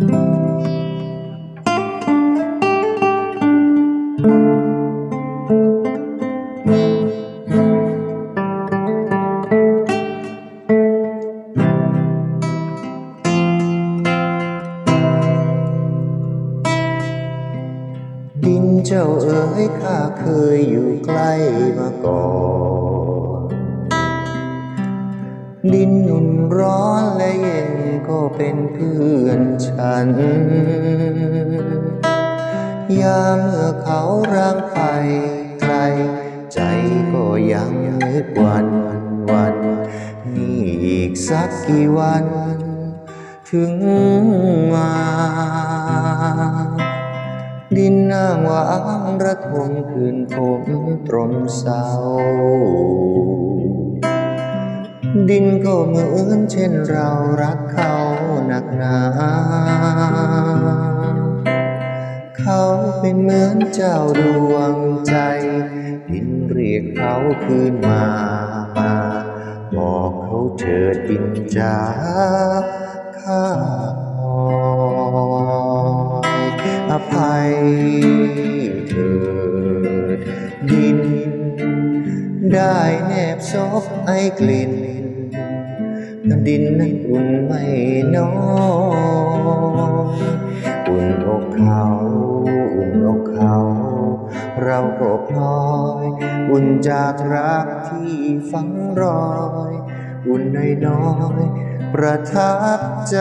ดินเจ้าเอ๋ยข้าเคยอยู่ใกล้มาก่อน ดินอุ่นร้อนและเย็นก็เป็นเพื่อนฉัน ยามเมื่อเขาร่างไปไกลใจก็ยังนึกวันวัน นี่อีกสักกี่วัน ถึงมา ดินน้ำหวานระทมคืนผมตรมเศร้า ดินก็เหมือนเช่นเรารักเขาหนักหนา เขาเป็นเหมือนเจ้าดวงใจ ดินเรียกเขาคืนมาบอกเขาเถิดดินจ้าข้าคอยอภัยเถิดดินได้แนบซบไอ้กลิ่น ดินนั้นอุ่นไม่น้อยอุ่นอกเขาอุ่นอกเขา เราก็พลอย อุ่นจากรักที่ฝังรอย อุ่นน้อยน้อยประทับใจ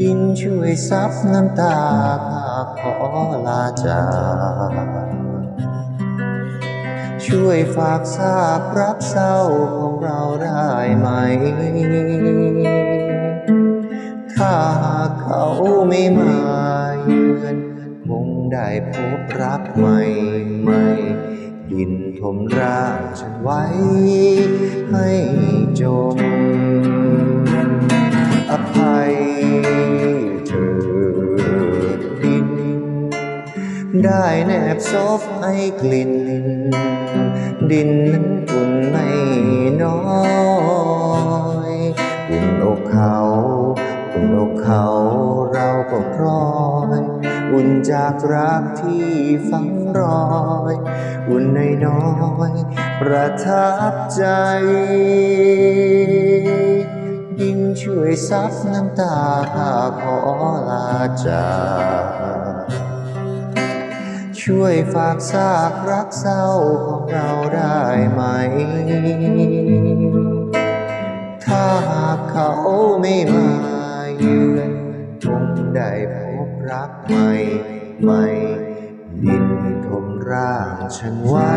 ดินช่วยซับน้ำตาข้าขอลาจาก ช่วยฝากทราบรักเศร้าของเราได้ไหม ถ้าหากเขาไม่มาเยือนคงได้พบรักใหม่ใหม่ดินทมร่างฉันไว้ให้จม ได้แนบซบให้กลิ่น ดินนั้นอุ่นไม่น้อยอุ่นอกเขาอุ่นอกเขาเราก็พลอยอุ่นจากรักที่ฝังรอย อุ่นในน้อยประทับใจยิ่งช่วยซับน้ำตาขอลาจาก ช่วยฝากซากรักเศร้าของเราได้ไหม ถ้าหากเขาไม่มาเยือนคงได้พบรักใหม่ใหม่ดินทมร่างฉันไว้